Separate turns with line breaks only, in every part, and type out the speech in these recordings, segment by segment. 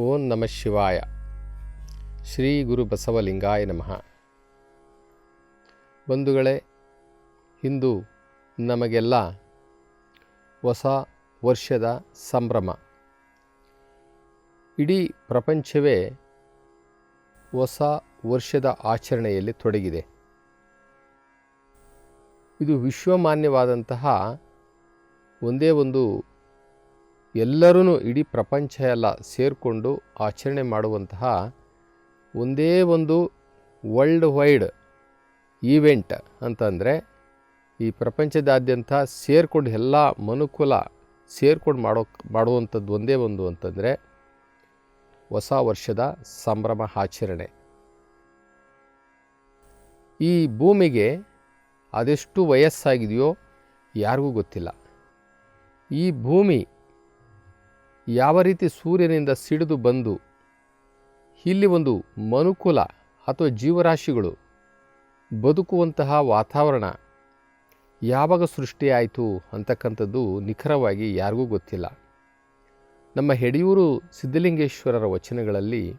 ಓಂ ನಮಃ ಶಿವಾಯ. ಶ್ರೀ ಗುರು ಬಸವಲಿಂಗಾಯ ನಮಃ. ಬಂಧುಗಳೇ, ಇಂದು ನಮಗೆಲ್ಲ ಹೊಸ ವರ್ಷದ ಸಂಭ್ರಮ. ಇಡೀ ಪ್ರಪಂಚವೇ ಹೊಸ ವರ್ಷದ ಆಚರಣೆಯಲ್ಲಿ ತೊಡಗಿದೆ. ಇದು ವಿಶ್ವಮಾನ್ಯವಾದಂತಹ ಒಂದೇ ಒಂದು ಎಲ್ಲರೂ ಇಡೀ ಪ್ರಪಂಚ ಎಲ್ಲ ಸೇರಿಕೊಂಡು ಆಚರಣೆ ಮಾಡುವಂತಹ ಒಂದೇ ಒಂದು ವರ್ಲ್ಡ್ ವೈಡ್ ಈವೆಂಟ್ ಅಂತಂದರೆ ಈ ಪ್ರಪಂಚದಾದ್ಯಂತ ಸೇರಿಕೊಂಡು ಎಲ್ಲ ಮನುಕುಲ ಸೇರ್ಕೊಂಡು ಮಾಡೋ, ಮಾಡುವಂಥದ್ದು ಒಂದೇ ಒಂದು ಅಂತಂದರೆ ಹೊಸ ವರ್ಷದ ಸಂಭ್ರಮ ಆಚರಣೆ. ಈ ಭೂಮಿಗೆ ಅದೆಷ್ಟು ವಯಸ್ಸಾಗಿದೆಯೋ ಯಾರಿಗೂ ಗೊತ್ತಿಲ್ಲ. ಈ ಭೂಮಿ ಯಾವ ರೀತಿ ಸೂರ್ಯನಿಂದ ಸಿಡಿದು ಬಂದು ಇಲ್ಲಿ ಒಂದು ಮನುಕುಲ ಅಥವಾ ಜೀವರಾಶಿಗಳು ಬದುಕುವಂತಹ ವಾತಾವರಣ ಯಾವಾಗ ಸೃಷ್ಟಿಯಾಯಿತು ಅಂತಕ್ಕಂಥದ್ದು ನಿಖರವಾಗಿ ಯಾರಿಗೂ ಗೊತ್ತಿಲ್ಲ. ನಮ್ಮ ಹೆಡಿಯೂರು ಸಿದ್ಧಲಿಂಗೇಶ್ವರರ ವಚನಗಳಲ್ಲಿ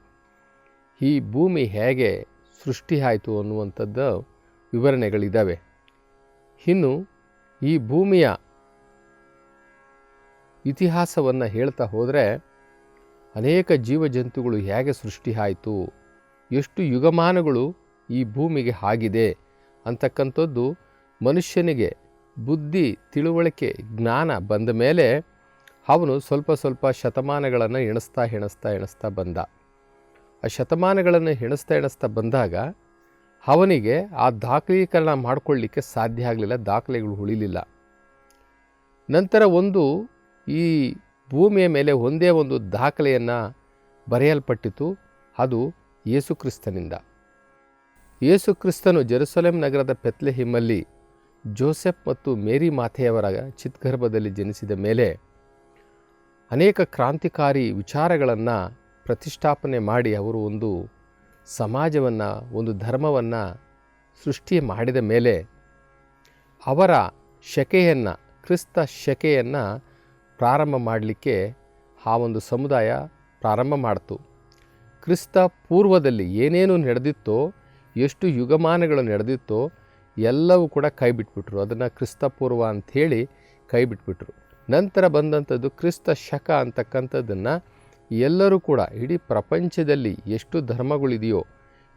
ಈ ಭೂಮಿ ಹೇಗೆ ಸೃಷ್ಟಿ ಆಯಿತು ಅನ್ನುವಂಥದ್ದು ವಿವರಣೆಗಳಿದ್ದಾವೆ ಇನ್ನು ಈ ಭೂಮಿಯ ಇತಿಹಾಸವನ್ನು ಹೇಳ್ತಾ ಹೋದರೆ ಅನೇಕ ಜೀವಜಂತುಗಳು ಹೇಗೆ ಸೃಷ್ಟಿ ಆಯಿತು, ಎಷ್ಟು ಯುಗಮಾನಗಳು ಈ ಭೂಮಿಗೆ ಆಗಿದೆ ಅಂತಕ್ಕಂಥದ್ದು ಮನುಷ್ಯನಿಗೆ ಬುದ್ಧಿ, ತಿಳುವಳಿಕೆ, ಜ್ಞಾನ ಬಂದ ಮೇಲೆ ಅವನು ಸ್ವಲ್ಪ ಸ್ವಲ್ಪ ಶತಮಾನಗಳನ್ನು ಎಣಿಸ್ತಾ ಎಣಿಸ್ತಾ ಎಣಿಸ್ತಾ ಬಂದ. ಆ ಶತಮಾನಗಳನ್ನು ಎಣಿಸ್ತಾ ಎಣಿಸ್ತಾ ಬಂದಾಗ ಅವನಿಗೆ ಆ ದಾಖಲೀಕರಣ ಮಾಡಿಕೊಳ್ಳಿಕ್ಕೆ ಸಾಧ್ಯ ಆಗಲಿಲ್ಲ, ದಾಖಲೆಗಳು ಉಳಿಲಿಲ್ಲ. ನಂತರ ಒಂದು ಈ ಭೂಮಿಯ ಮೇಲೆ ಒಂದೇ ಒಂದು ದಾಖಲೆಯನ್ನು ಬರೆಯಲ್ಪಟ್ಟಿತು, ಅದು ಯೇಸುಕ್ರಿಸ್ತನಿಂದ. ಯೇಸುಕ್ರಿಸ್ತನು ಜೆರುಸಲೇಂ ನಗರದ ಪೆತ್ಲೆಹಿಮ್ಮಲ್ಲಿ ಜೋಸೆಫ್ ಮತ್ತು ಮೇರಿ ಮಾತೆಯವರ ಚಿತ್ಗರ್ಭದಲ್ಲಿ ಜನಿಸಿದ ಮೇಲೆ ಅನೇಕ ಕ್ರಾಂತಿಕಾರಿ ವಿಚಾರಗಳನ್ನು ಪ್ರತಿಷ್ಠಾಪನೆ ಮಾಡಿ ಅವರು ಒಂದು ಸಮಾಜವನ್ನು, ಒಂದು ಧರ್ಮವನ್ನು ಸೃಷ್ಟಿ ಮಾಡಿದ ಮೇಲೆ ಅವರ ಶಕೆಯನ್ನು, ಕ್ರಿಸ್ತ ಶಕೆಯನ್ನು ಪ್ರಾರಂಭ ಮಾಡಲಿಕ್ಕೆ ಆ ಒಂದು ಸಮುದಾಯ ಪ್ರಾರಂಭ ಮಾಡ್ತು. ಕ್ರಿಸ್ತ ಪೂರ್ವದಲ್ಲಿ ಏನೇನು ನಡೆದಿತ್ತೋ, ಎಷ್ಟು ಯುಗಮಾನಗಳು ನಡೆದಿತ್ತೋ ಎಲ್ಲವೂ ಕೂಡ ಕೈ ಬಿಟ್ಬಿಟ್ರು ಅದನ್ನು ಕ್ರಿಸ್ತ ಪೂರ್ವ ಅಂಥೇಳಿ ಕೈ ಬಿಟ್ಬಿಟ್ರು ನಂತರ ಬಂದಂಥದ್ದು ಕ್ರಿಸ್ತ ಶಕ ಅಂತಕ್ಕಂಥದ್ದನ್ನು ಎಲ್ಲರೂ ಕೂಡ, ಇಡೀ ಪ್ರಪಂಚದಲ್ಲಿ ಎಷ್ಟು ಧರ್ಮಗಳಿದೆಯೋ,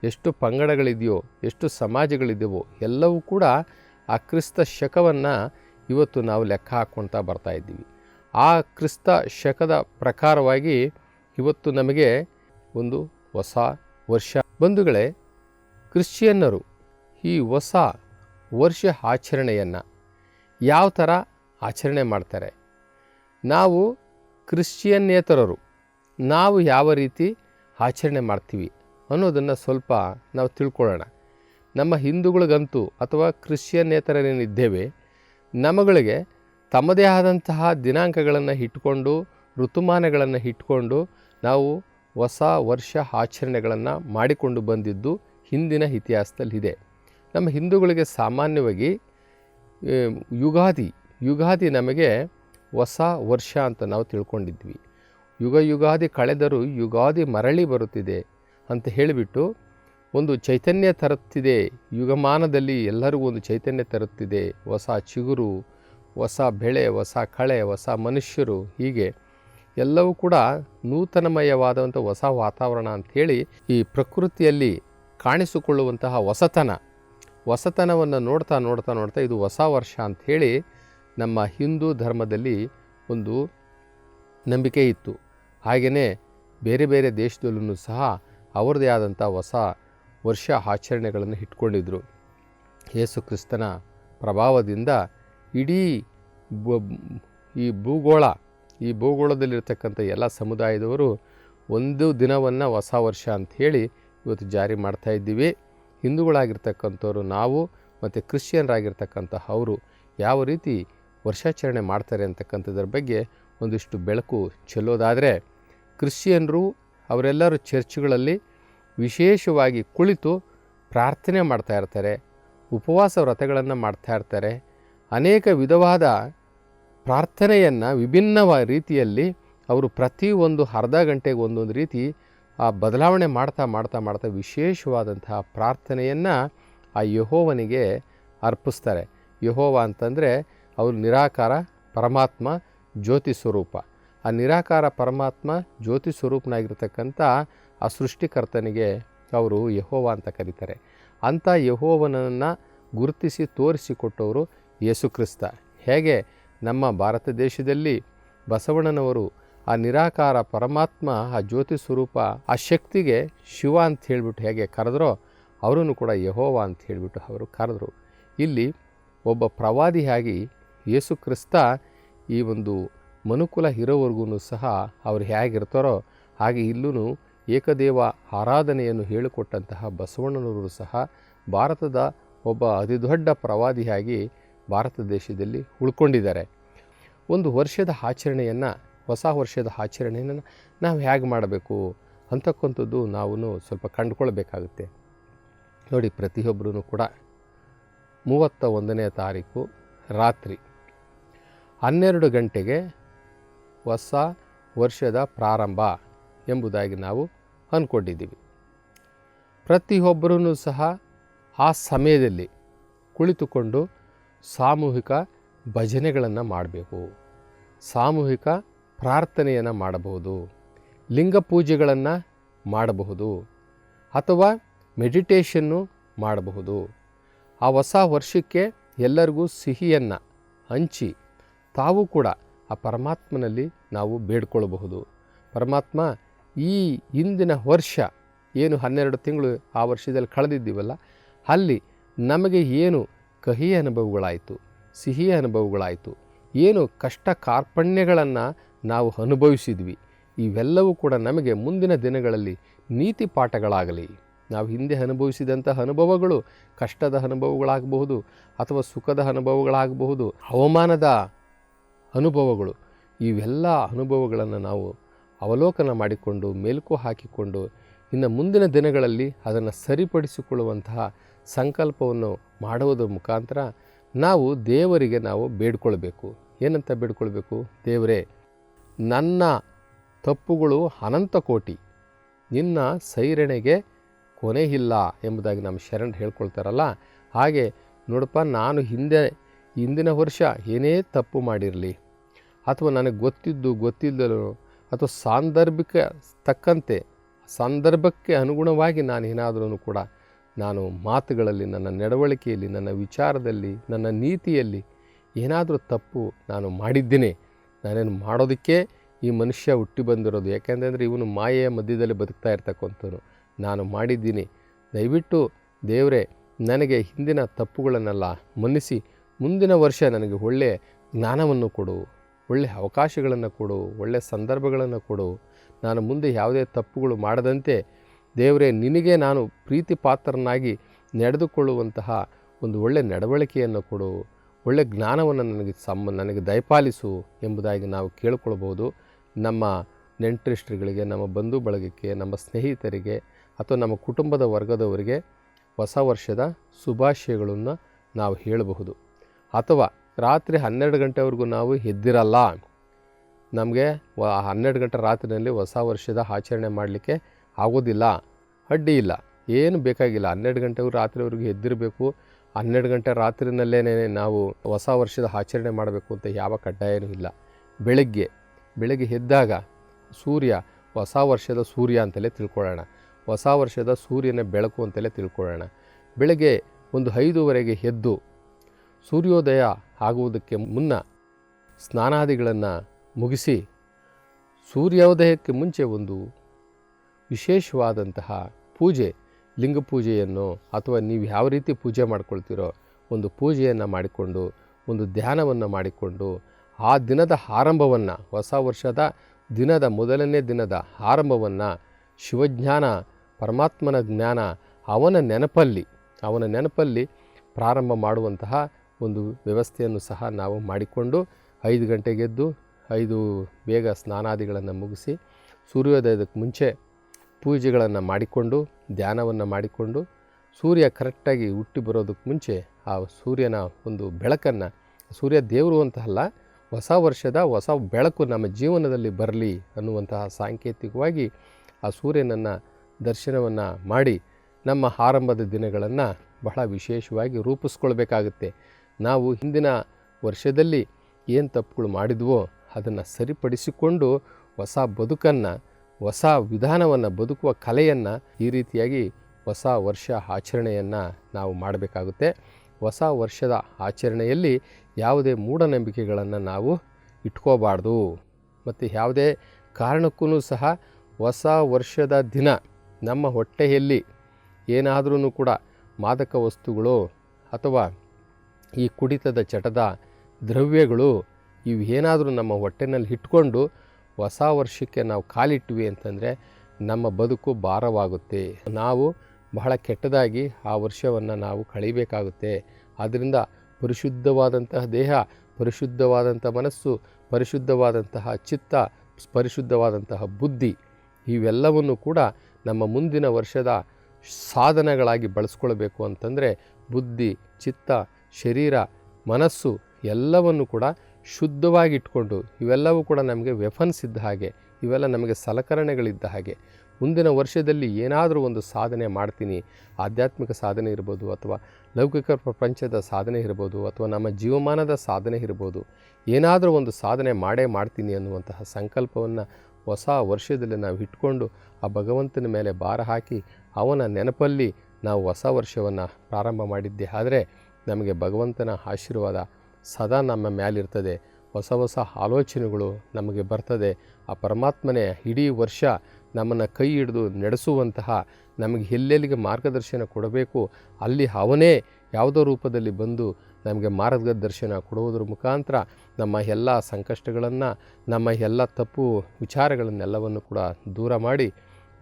ಎಷ್ಟು ಪಂಗಡಗಳಿದೆಯೋ, ಎಷ್ಟು ಸಮಾಜಗಳಿದೆಯೋ ಎಲ್ಲವೂ ಕೂಡ ಆ ಕ್ರಿಸ್ತ ಶಕವನ್ನು ಇವತ್ತು ನಾವು ಲೆಕ್ಕ ಹಾಕ್ಕೊಳ್ತಾ ಬರ್ತಾ ಇದ್ದೀವಿ. ಆ ಕ್ರಿಸ್ತ ಶಕದ ಪ್ರಕಾರವಾಗಿ ಇವತ್ತು ನಮಗೆ ಒಂದು ಹೊಸ ವರ್ಷ. ಬಂಧುಗಳೇ, ಕ್ರಿಶ್ಚಿಯನ್ನರು ಈ ಹೊಸ ವರ್ಷ ಆಚರಣೆಯನ್ನು ಯಾವ ಥರ ಆಚರಣೆ ಮಾಡ್ತಾರೆ? ನಾವು ಕ್ರಿಶ್ಚಿಯನ್ನೇತರರು ನಾವು ಯಾವ ರೀತಿ ಆಚರಣೆ ಮಾಡ್ತೀವಿ ಅನ್ನೋದನ್ನು ಸ್ವಲ್ಪ ನಾವು ತಿಳ್ಕೊಳ್ಳೋಣ. ನಮ್ಮ ಹಿಂದೂಗಳಿಗಂತೂ ಅಥವಾ ಕ್ರಿಶ್ಚಿಯನ್ನೇತರೇನಿದ್ದೇವೆ ನಮಗಳಿಗೆ ತಮ್ಮದೇ ಆದಂತಹ ದಿನಾಂಕಗಳನ್ನು ಇಟ್ಕೊಂಡು, ಋತುಮಾನಗಳನ್ನು ಇಟ್ಕೊಂಡು ನಾವು ಹೊಸ ವರ್ಷ ಆಚರಣೆಗಳನ್ನು ಮಾಡಿಕೊಂಡು ಬಂದಿದ್ದು ಹಿಂದಿನ ಇತಿಹಾಸದಲ್ಲಿ ಇದೆ. ನಮ್ಮ ಹಿಂದೂಗಳಿಗೆ ಸಾಮಾನ್ಯವಾಗಿ ಯುಗಾದಿ ಯುಗಾದಿ ನಮಗೆ ಹೊಸ ವರ್ಷ ಅಂತ ನಾವು ತಿಳ್ಕೊಂಡಿದ್ವಿ. ಯುಗ ಯುಗಾದಿ ಕಳೆದರೂ ಯುಗಾದಿ ಮರಳಿ ಬರುತ್ತಿದೆ ಅಂತ ಹೇಳಿಬಿಟ್ಟು ಒಂದು ಚೈತನ್ಯ ತರುತ್ತಿದೆ. ಯುಗಮಾನದಲ್ಲಿ ಎಲ್ಲರಿಗೂ ಒಂದು ಚೈತನ್ಯ ತರುತ್ತಿದೆ. ಹೊಸ ಚಿಗುರು ಹೊಸ ಬೆಳೆ, ಹೊಸ ಕಳೆ, ಹೊಸ ಮನುಷ್ಯರು ಹೀಗೆ ಎಲ್ಲವೂ ಕೂಡ ನೂತನಮಯವಾದಂಥ ಹೊಸ ವಾತಾವರಣ ಅಂಥೇಳಿ ಈ ಪ್ರಕೃತಿಯಲ್ಲಿ ಕಾಣಿಸಿಕೊಳ್ಳುವಂತಹ ಹೊಸತನ. ಹೊಸತನವನ್ನು ನೋಡ್ತಾ ನೋಡ್ತಾ ನೋಡ್ತಾ ಇದು ಹೊಸ ವರ್ಷ ಅಂಥೇಳಿ ನಮ್ಮ ಹಿಂದೂ ಧರ್ಮದಲ್ಲಿ ಒಂದು ನಂಬಿಕೆ ಇತ್ತು. ಹಾಗೆಯೇ ಬೇರೆ ಬೇರೆ ದೇಶದಲ್ಲೂ ಸಹ ಅವರದೇ ಆದಂಥ ಹೊಸ ವರ್ಷ ಆಚರಣೆಗಳನ್ನು ಇಟ್ಕೊಂಡಿದ್ರು. ಯೇಸು ಕ್ರಿಸ್ತನ ಪ್ರಭಾವದಿಂದ ಇಡೀ ಈ ಭೂಗೋಳ, ಈ ಭೂಗೋಳದಲ್ಲಿರ್ತಕ್ಕಂಥ ಎಲ್ಲ ಸಮುದಾಯದವರು ಒಂದು ದಿನವನ್ನು ಹೊಸ ವರ್ಷ ಅಂಥೇಳಿ ಇವತ್ತು ಜಾರಿ ಮಾಡ್ತಾ ಇದ್ದೀವಿ. ಹಿಂದೂಗಳಾಗಿರ್ತಕ್ಕಂಥವ್ರು ನಾವು ಮತ್ತು ಕ್ರಿಶ್ಚಿಯನ್ರಾಗಿರ್ತಕ್ಕಂಥ ಅವರು ಯಾವ ರೀತಿ ವರ್ಷಾಚರಣೆ ಮಾಡ್ತಾರೆ ಅಂತಕ್ಕಂಥದ್ರ ಬಗ್ಗೆ ಒಂದಿಷ್ಟು ಬೆಳಕು ಚೆಲ್ಲೋದಾದರೆ ಕ್ರಿಶ್ಚಿಯನ್ರು ಅವರೆಲ್ಲರೂ ಚರ್ಚ್ಗಳಲ್ಲಿ ವಿಶೇಷವಾಗಿ ಕುಳಿತು ಪ್ರಾರ್ಥನೆ ಮಾಡ್ತಾಯಿರ್ತಾರೆ ಉಪವಾಸ ವ್ರತಗಳನ್ನು ಮಾಡ್ತಾ ಇರ್ತಾರೆ ಅನೇಕ ವಿಧವಾದ ಪ್ರಾರ್ಥನೆಯನ್ನು ವಿಭಿನ್ನ ರೀತಿಯಲ್ಲಿ ಅವರು ಪ್ರತಿ ಒಂದು ಅರ್ಧ ಗಂಟೆಗೆ ಒಂದೊಂದು ರೀತಿ ಆ ಬದಲಾವಣೆ ಮಾಡ್ತಾ ಮಾಡ್ತಾ ಮಾಡ್ತಾ ವಿಶೇಷವಾದಂತಹ ಪ್ರಾರ್ಥನೆಯನ್ನು ಆ ಯಹೋವನಿಗೆ ಅರ್ಪಿಸ್ತಾರೆ. ಯಹೋವ ಅಂತಂದರೆ ಅವರು ನಿರಾಕಾರ ಪರಮಾತ್ಮ ಜ್ಯೋತಿ ಸ್ವರೂಪ. ಆ ನಿರಾಕಾರ ಪರಮಾತ್ಮ ಜ್ಯೋತಿ ಸ್ವರೂಪನಾಗಿರ್ತಕ್ಕಂಥ ಆ ಸೃಷ್ಟಿಕರ್ತನಿಗೆ ಅವರು ಯಹೋವ ಅಂತ ಕರೀತಾರೆ. ಅಂಥ ಯಹೋವನನ್ನು ಗುರುತಿಸಿ ತೋರಿಸಿಕೊಟ್ಟವರು ಯೇಸುಕ್ರಿಸ್ತ ಹೇಗೆ ನಮ್ಮ ಭಾರತ ದೇಶದಲ್ಲಿ ಬಸವಣ್ಣನವರು ಆ ನಿರಾಕಾರ ಪರಮಾತ್ಮ, ಆ ಜ್ಯೋತಿ ಸ್ವರೂಪ, ಆ ಶಕ್ತಿಗೆ ಶಿವ ಅಂತ ಹೇಳಿಬಿಟ್ಟು ಹೇಗೆ ಕರೆದ್ರೋ, ಅವರನ್ನು ಕೂಡ ಯಹೋವ ಅಂತ ಹೇಳಿಬಿಟ್ಟು ಅವರು ಕರೆದ್ರು. ಇಲ್ಲಿ ಒಬ್ಬ ಪ್ರವಾದಿಯಾಗಿ ಯೇಸು ಕ್ರಿಸ್ತ ಈ ಒಂದು ಮನುಕುಲ ಇರೋವರೆಗೂ ಸಹ ಅವ್ರು ಹೇಗಿರ್ತಾರೋ, ಹಾಗೆ ಇಲ್ಲೂ ಏಕದೇವ ಆರಾಧನೆಯನ್ನು ಹೇಳಿಕೊಟ್ಟಂತಹ ಬಸವಣ್ಣನವರು ಸಹ ಭಾರತದ ಒಬ್ಬ ಅತಿದೊಡ್ಡ ಪ್ರವಾದಿಯಾಗಿ ಭಾರತ ದೇಶದಲ್ಲಿ ಉಳ್ಕೊಂಡಿದ್ದಾರೆ. ಒಂದು ವರ್ಷದ ಆಚರಣೆಯನ್ನು, ಹೊಸ ವರ್ಷದ ಆಚರಣೆಯನ್ನು ನಾವು ಹೇಗೆ ಮಾಡಬೇಕು ಅಂತಕ್ಕಂಥದ್ದು ನಾವು ಸ್ವಲ್ಪ ಕಂಡುಕೊಳ್ಬೇಕಾಗುತ್ತೆ. ನೋಡಿ ಪ್ರತಿಯೊಬ್ಬರೂ ಕೂಡ ಮೂವತ್ತ ಒಂದನೇ ತಾರೀಕು ರಾತ್ರಿ ಹನ್ನೆರಡು ಗಂಟೆಗೆ ಹೊಸ ವರ್ಷದ ಪ್ರಾರಂಭ ಎಂಬುದಾಗಿ ನಾವು ಅಂದ್ಕೊಂಡಿದ್ದೀವಿ. ಪ್ರತಿಯೊಬ್ಬರೂ ಸಹ ಆ ಸಮಯದಲ್ಲಿ ಕುಳಿತುಕೊಂಡು ಸಾಮೂಹಿಕ ಭಜನೆಗಳನ್ನು ಮಾಡಬೇಕು. ಸಾಮೂಹಿಕ ಪ್ರಾರ್ಥನೆಯನ್ನು ಮಾಡಬಹುದು. ಲಿಂಗ ಪೂಜೆಗಳನ್ನು ಮಾಡಬಹುದು. ಅಥವಾ ಮೆಡಿಟೇಷನ್ನು ಮಾಡಬಹುದು. ಆ ಹೊಸ ವರ್ಷಕ್ಕೆ ಎಲ್ಲರಿಗೂ ಸಿಹಿಯನ್ನು ಹಂಚಿ ತಾವು ಕೂಡ ಆ ಪರಮಾತ್ಮನಲ್ಲಿ ನಾವು ಬೇಡ್ಕೊಳ್ಬಹುದು. ಪರಮಾತ್ಮ ಈ ಹಿಂದಿನ ವರ್ಷ ಏನು ಹನ್ನೆರಡು ತಿಂಗಳು ಆ ವರ್ಷದಲ್ಲಿ ಕಳೆದಿದ್ದೀವಲ್ಲ, ಅಲ್ಲಿ ನಮಗೆ ಏನು ಕಹಿ ಅನುಭವಗಳಾಯಿತು, ಸಿಹಿ ಅನುಭವಗಳಾಯಿತು. ಏನು ಕಷ್ಟ ಕಾರ್ಪಣ್ಯಗಳನ್ನು ನಾವು ಅನುಭವಿಸಿದ್ವಿ. ಇವೆಲ್ಲವೂ ಕೂಡ ನಮಗೆ ಮುಂದಿನ ದಿನಗಳಲ್ಲಿ ನೀತಿ ಪಾಠಗಳಾಗಲಿ. ನಾವು ಹಿಂದೆ ಅನುಭವಿಸಿದಂತಹ ಅನುಭವಗಳು ಕಷ್ಟದ ಅನುಭವಗಳಾಗಬಹುದು ಅಥವಾ ಸುಖದ ಅನುಭವಗಳಾಗಬಹುದು ಅವಮಾನದ ಅನುಭವಗಳು. ಇವೆಲ್ಲ ಅನುಭವಗಳನ್ನು ನಾವು ಅವಲೋಕನ ಮಾಡಿಕೊಂಡು, ಮೆಲುಕು ಹಾಕಿಕೊಂಡು, ಇನ್ನು ಮುಂದಿನ ದಿನಗಳಲ್ಲಿ ಅದನ್ನು ಸರಿಪಡಿಸಿಕೊಳ್ಳುವಂತಹ ಸಂಕಲ್ಪವನ್ನು ಮಾಡುವುದರ ಮುಖಾಂತರ ನಾವು ದೇವರಿಗೆ ನಾವು ಬೇಡ್ಕೊಳ್ಬೇಕು ಏನಂತ ಬೇಡ್ಕೊಳ್ಬೇಕು ದೇವರೇ, ನನ್ನ ತಪ್ಪುಗಳು ಅನಂತ ಕೋಟಿ. ನಿನ್ನ ಸೈರಣೆಗೆ ಕೊನೆ ಇಲ್ಲ ಎಂಬುದಾಗಿ ನಮ್ಮ ಶರಣರು ಹೇಳ್ಕೊಳ್ತಾರಲ್ಲ? ಹಾಗೆ ನೋಡಪ್ಪ, ನಾನು ಹಿಂದೆ, ಹಿಂದಿನ ವರ್ಷ ಏನೇ ತಪ್ಪು ಮಾಡಿರಲಿ, ಅಥವಾ ನನಗೆ ಗೊತ್ತಿದ್ದು ಗೊತ್ತಿಲ್ಲದೋ ಅಥವಾ ಸಾಂದರ್ಭಿಕ ತಕ್ಕಂತೆ, ಸಂದರ್ಭಕ್ಕೆ ಅನುಗುಣವಾಗಿ ನಾನು ಏನಾದರೂ ಕೂಡ ನಾನು ಮಾತುಗಳಲ್ಲಿ, ನನ್ನ ನಡವಳಿಕೆಯಲ್ಲಿ, ನನ್ನ ವಿಚಾರದಲ್ಲಿ, ನನ್ನ ನೀತಿಯಲ್ಲಿ ಏನಾದರೂ ತಪ್ಪು ನಾನು ಮಾಡಿದ್ದೇನೆ. ನಾನೇನು ಮಾಡೋದಕ್ಕೆ ಈ ಮನುಷ್ಯ ಹುಟ್ಟಿ ಬಂದಿರೋದು. ಯಾಕೆಂದರೆ ಇವನು ಮಾಯೆಯ ಮಧ್ಯದಲ್ಲಿ ಬದುಕ್ತಾ ಇರ್ತಕ್ಕಂಥವ್ರು ನಾನು ಮಾಡಿದ್ದೀನಿ. ದಯವಿಟ್ಟು ದೇವರೇ, ನನಗೆ ಹಿಂದಿನ ತಪ್ಪುಗಳನ್ನೆಲ್ಲ ಮನ್ನಿಸಿ, ಮುಂದಿನ ವರ್ಷ ನನಗೆ ಒಳ್ಳೆಯ ಜ್ಞಾನವನ್ನು ಕೊಡು. ಒಳ್ಳೆಯ ಅವಕಾಶಗಳನ್ನು ಕೊಡು ಒಳ್ಳೆಯ ಸಂದರ್ಭಗಳನ್ನು ಕೊಡು. ನಾನು ಮುಂದೆ ಯಾವುದೇ ತಪ್ಪುಗಳು ಮಾಡದಂತೆ ದೇವರೇ, ನಿನಗೆ ನಾನು ಪ್ರೀತಿ ಪಾತ್ರನಾಗಿ ನಡೆದುಕೊಳ್ಳುವಂತಹ ಒಂದು ಒಳ್ಳೆಯ ನಡವಳಿಕೆಯನ್ನು ಕೊಡು. ಒಳ್ಳೆಯ ಜ್ಞಾನವನ್ನು ನನಗೆ ಸಮ್ಮ, ನನಗೆ ದಯಪಾಲಿಸು ಎಂಬುದಾಗಿ ನಾವು ಕೇಳಿಕೊಳ್ಬೋದು ನಮ್ಮ ನೆಂಟರಿಷ್ಟರುಗಳಿಗೆ, ನಮ್ಮ ಬಂಧು ಬಳಗಕ್ಕೆ ನಮ್ಮ ಸ್ನೇಹಿತರಿಗೆ ಅಥವಾ ನಮ್ಮ ಕುಟುಂಬದ ವರ್ಗದವರಿಗೆ ಹೊಸ ವರ್ಷದ ಶುಭಾಶಯಗಳನ್ನು ನಾವು ಹೇಳಬಹುದು. ಅಥವಾ ರಾತ್ರಿ ಹನ್ನೆರಡು ಗಂಟೆವರೆಗೂ ನಾವು ಎದ್ದಿರಲ್ಲ. ನಮಗೆ ಹನ್ನೆರಡು ಗಂಟೆ ರಾತ್ರಿಯಲ್ಲಿ ಹೊಸ ವರ್ಷದ ಆಚರಣೆ ಮಾಡಲಿಕ್ಕೆ ಆಗೋದಿಲ್ಲ. ಅಡ್ಡಿ ಇಲ್ಲ. ಏನು ಬೇಕಾಗಿಲ್ಲ. ಹನ್ನೆರಡು ಗಂಟೆವರೆಗೂ ರಾತ್ರಿವರೆಗೂ ಎದ್ದಿರಬೇಕು. ಹನ್ನೆರಡು ಗಂಟೆ ರಾತ್ರಿನಲ್ಲೇ ನಾವು ಹೊಸ ವರ್ಷದ ಆಚರಣೆ ಮಾಡಬೇಕು ಅಂತ ಯಾವ ಕಡ್ಡಾಯನೂ ಇಲ್ಲ. ಬೆಳಗ್ಗೆ ಬೆಳಗ್ಗೆ ಎದ್ದಾಗ ಸೂರ್ಯ, ಹೊಸ ವರ್ಷದ ಸೂರ್ಯ ಅಂತಲೇ ತಿಳ್ಕೊಳ್ಳೋಣ. ಹೊಸ ವರ್ಷದ ಸೂರ್ಯನ ಬೆಳಕು ಅಂತಲೇ ತಿಳ್ಕೊಳ್ಳೋಣ. ಬೆಳಗ್ಗೆ ಒಂದು ಐದುವರೆಗೆ ಎದ್ದು ಸೂರ್ಯೋದಯ ಆಗುವುದಕ್ಕೆ ಮುನ್ನ ಸ್ನಾನಾದಿಗಳನ್ನು ಮುಗಿಸಿ ಸೂರ್ಯೋದಯಕ್ಕೆ ಮುಂಚೆ ಒಂದು ವಿಶೇಷವಾದಂತಹ ಪೂಜೆ, ಲಿಂಗ ಪೂಜೆಯನ್ನು ಅಥವಾ ನೀವು ಯಾವ ರೀತಿ ಪೂಜೆ ಮಾಡ್ಕೊಳ್ತೀರೋ ಒಂದು ಪೂಜೆಯನ್ನು ಮಾಡಿಕೊಂಡು, ಒಂದು ಧ್ಯಾನವನ್ನು ಮಾಡಿಕೊಂಡು ಆ ದಿನದ ಆರಂಭವನ್ನು, ಹೊಸ ವರ್ಷದ ದಿನದ ಮೊದಲನೇ ದಿನದ ಆರಂಭವನ್ನು ಶಿವಜ್ಞಾನ, ಪರಮಾತ್ಮನ ಜ್ಞಾನ, ಅವನ ನೆನಪಲ್ಲಿ ಅವನ ನೆನಪಲ್ಲಿ ಪ್ರಾರಂಭ ಮಾಡುವಂತಹ ಒಂದು ವ್ಯವಸ್ಥೆಯನ್ನು ಸಹ ನಾವು ಮಾಡಿಕೊಂಡು ಐದು ಗಂಟೆಗೆದ್ದು ಐದು ಬೇಗ ಸ್ನಾನಾದಿಗಳನ್ನು ಮುಗಿಸಿ ಸೂರ್ಯೋದಯದಕ್ಕೆ ಮುಂಚೆ ಪೂಜೆಗಳನ್ನು ಮಾಡಿಕೊಂಡು, ಧ್ಯಾನವನ್ನು ಮಾಡಿಕೊಂಡು ಸೂರ್ಯ ಕರೆಕ್ಟಾಗಿ ಹುಟ್ಟಿ ಬರೋದಕ್ಕೆ ಮುಂಚೆ ಆ ಸೂರ್ಯನ ಒಂದು ಬೆಳಕನ್ನು, ಸೂರ್ಯ ದೇವರು ಅಂತ ಅಲ್ಲ ಹೊಸ ವರ್ಷದ ಹೊಸ ಬೆಳಕು ನಮ್ಮ ಜೀವನದಲ್ಲಿ ಬರಲಿ ಅನ್ನುವಂತಹ ಸಾಂಕೇತಿಕವಾಗಿ ಆ ಸೂರ್ಯನನ್ನು ದರ್ಶನವನ್ನು ಮಾಡಿ ನಮ್ಮ ಆರಂಭದ ದಿನಗಳನ್ನು ಬಹಳ ವಿಶೇಷವಾಗಿ ರೂಪಿಸ್ಕೊಳ್ಬೇಕಾಗುತ್ತೆ. ನಾವು ಹಿಂದಿನ ವರ್ಷದಲ್ಲಿ ಏನು ತಪ್ಪುಗಳು ಮಾಡಿದ್ವೋ ಅದನ್ನು ಸರಿಪಡಿಸಿಕೊಂಡು ಹೊಸ ಬದುಕನ್ನು, ಹೊಸ ವಿಧಾನವನ್ನು, ಬದುಕುವ ಕಲೆಯನ್ನು ಈ ರೀತಿಯಾಗಿ ಹೊಸ ವರ್ಷ ಆಚರಣೆಯನ್ನು ನಾವು ಮಾಡಬೇಕಾಗುತ್ತೆ. ಹೊಸ ವರ್ಷದ ಆಚರಣೆಯಲ್ಲಿ ಯಾವುದೇ ಮೂಢನಂಬಿಕೆಗಳನ್ನು ನಾವು ಇಟ್ಕೋಬಾರ್ದು. ಮತ್ತು ಯಾವುದೇ ಕಾರಣಕ್ಕೂ ಸಹ ಹೊಸ ವರ್ಷದ ದಿನ ನಮ್ಮ ಹೊಟ್ಟೆಯಲ್ಲಿ ಏನಾದರೂ ಕೂಡ ಮಾದಕ ವಸ್ತುಗಳು ಅಥವಾ ಈ ಕುಡಿತದ ಚಟದ ದ್ರವ್ಯಗಳು ಇವೇನಾದರೂ ನಮ್ಮ ಹೊಟ್ಟೆನಲ್ಲಿ ಇಟ್ಕೊಂಡು ಹೊಸ ವರ್ಷಕ್ಕೆ ನಾವು ಕಾಲಿಟ್ವಿ ಅಂತಂದರೆ ನಮ್ಮ ಬದುಕು ಭಾರವಾಗುತ್ತೆ. ನಾವು ಬಹಳ ಕೆಟ್ಟದಾಗಿ ಆ ವರ್ಷವನ್ನು ನಾವು ಕಳಿಬೇಕಾಗುತ್ತೆ. ಆದ್ದರಿಂದ ಪರಿಶುದ್ಧವಾದಂತಹ ದೇಹ, ಪರಿಶುದ್ಧವಾದಂಥ ಮನಸ್ಸು, ಪರಿಶುದ್ಧವಾದಂತಹ ಚಿತ್ತ, ಪರಿಶುದ್ಧವಾದಂತಹ ಬುದ್ಧಿ ಇವೆಲ್ಲವನ್ನು ಕೂಡ ನಮ್ಮ ಮುಂದಿನ ವರ್ಷದ ಸಾಧನಗಳಾಗಿ ಬಳಸ್ಕೊಳ್ಬೇಕು ಅಂತಂದರೆ ಬುದ್ಧಿ, ಚಿತ್ತ ಶರೀರ, ಮನಸ್ಸು ಎಲ್ಲವನ್ನು ಕೂಡ ಶುದ್ಧವಾಗಿ ಇಟ್ಕೊಂಡು ಇವೆಲ್ಲವೂ ಕೂಡ ನಮಗೆ ವೆಫನ್ಸ್ ಇದ್ದ ಹಾಗೆ, ಇವೆಲ್ಲ ನಮಗೆ ಸಲಕರಣೆಗಳಿದ್ದ ಹಾಗೆ, ಮುಂದಿನ ವರ್ಷದಲ್ಲಿ ಏನಾದರೂ ಒಂದು ಸಾಧನೆ ಮಾಡ್ತೀನಿ, ಆಧ್ಯಾತ್ಮಿಕ ಸಾಧನೆ ಇರ್ಬೋದು ಅಥವಾ ಲೌಕಿಕ ಪ್ರಪಂಚದ ಸಾಧನೆ ಇರ್ಬೋದು ಅಥವಾ ನಮ್ಮ ಜೀವಮಾನದ ಸಾಧನೆ ಇರ್ಬೋದು, ಏನಾದರೂ ಒಂದು ಸಾಧನೆ ಮಾಡೇ ಮಾಡ್ತೀನಿ ಅನ್ನುವಂತಹ ಸಂಕಲ್ಪವನ್ನು ಹೊಸ ವರ್ಷದಲ್ಲಿ ನಾವು ಇಟ್ಕೊಂಡು ಆ ಭಗವಂತನ ಮೇಲೆ ಭಾರ ಹಾಕಿ ಅವನ ನೆನಪಲ್ಲಿ ನಾವು ಹೊಸ ವರ್ಷವನ್ನು ಪ್ರಾರಂಭ ಮಾಡಿದ್ದೆ. ಆದರೆ ನಮಗೆ ಭಗವಂತನ ಆಶೀರ್ವಾದ ಸದಾ ನಮ್ಮ ಮ್ಯಾಲಿರ್ತದೆ. ಹೊಸ ಹೊಸ ಆಲೋಚನೆಗಳು ನಮಗೆ ಬರ್ತದೆ. ಆ ಪರಮಾತ್ಮನೇ ಇಡೀ ವರ್ಷ ನಮ್ಮನ್ನು ಕೈ ಹಿಡಿದು ನಡೆಸುವಂತಹ ನಮಗೆ ಎಲ್ಲೆಲ್ಲಿಗೆ ಮಾರ್ಗದರ್ಶನ ಕೊಡಬೇಕು, ಅಲ್ಲಿ ಅವನೇ ಯಾವುದೋ ರೂಪದಲ್ಲಿ ಬಂದು ನಮಗೆ ಮಾರ್ಗದರ್ಶನ ಕೊಡುವುದರ ಮುಖಾಂತರ ನಮ್ಮ ಎಲ್ಲ ಸಂಕಷ್ಟಗಳನ್ನು, ನಮ್ಮ ಎಲ್ಲ ತಪ್ಪು ವಿಚಾರಗಳನ್ನೆಲ್ಲವನ್ನು ಕೂಡ ದೂರ ಮಾಡಿ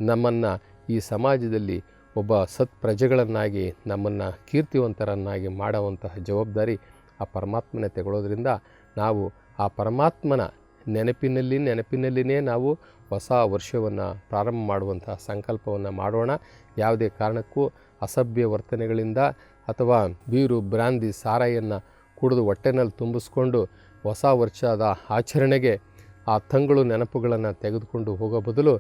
ನಮ್ಮನ್ನು ಈ ಸಮಾಜದಲ್ಲಿ ಒಬ್ಬ ಸತ್ ಪ್ರಜೆಗಳನ್ನಾಗಿ, ನಮ್ಮನ್ನು ಕೀರ್ತಿವಂತರನ್ನಾಗಿ ಮಾಡುವಂತಹ ಜವಾಬ್ದಾರಿ ಆ ಪರಮಾತ್ಮನೇ ತಗೊಳ್ಳೋದ್ರಿಂದ ನಾವು ಆ ಪರಮಾತ್ಮನ ನೆನಪಿನಲ್ಲಿ ನೆನಪಿನಲ್ಲಿನೇ ನಾವು ಹೊಸ ವರ್ಷವನ್ನು ಪ್ರಾರಂಭ ಮಾಡುವಂತಹ ಸಂಕಲ್ಪವನ್ನು ಮಾಡೋಣ. ಯಾವುದೇ ಕಾರಣಕ್ಕೂ ಅಸಭ್ಯ ವರ್ತನೆಗಳಿಂದ ಅಥವಾ ಬೀರು ಬ್ರಾಂದಿ ಸಾರಾಯಿಯನ್ನು ಕುಡಿದು ಹೊಟ್ಟೆನಲ್ಲಿ ತುಂಬಿಸ್ಕೊಂಡು ಹೊಸ ವರ್ಷದ ಆಚರಣೆಗೆ ಆ ತಂಗಳು ನೆನಪುಗಳನ್ನು ತೆಗೆದುಕೊಂಡು ಹೋಗೋ ಬದಲು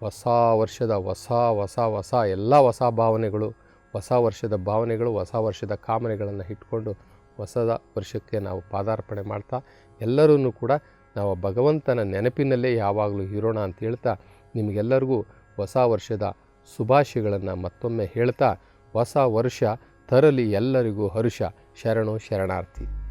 ಹೊಸ ವರ್ಷದ ಹೊಸ ಹೊಸ ಹೊಸ ಎಲ್ಲ ಹೊಸ ಭಾವನೆಗಳು, ಹೊಸ ವರ್ಷದ ಭಾವನೆಗಳು, ಹೊಸ ವರ್ಷದ ಕಾಮನೆಗಳನ್ನು ಇಟ್ಕೊಂಡು ಹೊಸದ ವರ್ಷಕ್ಕೆ ನಾವು ಪಾದಾರ್ಪಣೆ ಮಾಡ್ತಾ ಎಲ್ಲರೂ ಕೂಡ ನಾವು ಭಗವಂತನ ನೆನಪಿನಲ್ಲೇ ಯಾವಾಗಲೂ ಇರೋಣ ಅಂತ ಹೇಳ್ತಾ, ನಿಮಗೆಲ್ಲರಿಗೂ ಹೊಸ ವರ್ಷದ ಶುಭಾಶಯಗಳನ್ನು ಮತ್ತೊಮ್ಮೆ ಹೇಳ್ತಾ, ಹೊಸ ವರ್ಷ ತರಲಿ ಎಲ್ಲರಿಗೂ ಹರುಷ, ಶರಣು, ಶರಣಾರ್ಥಿ.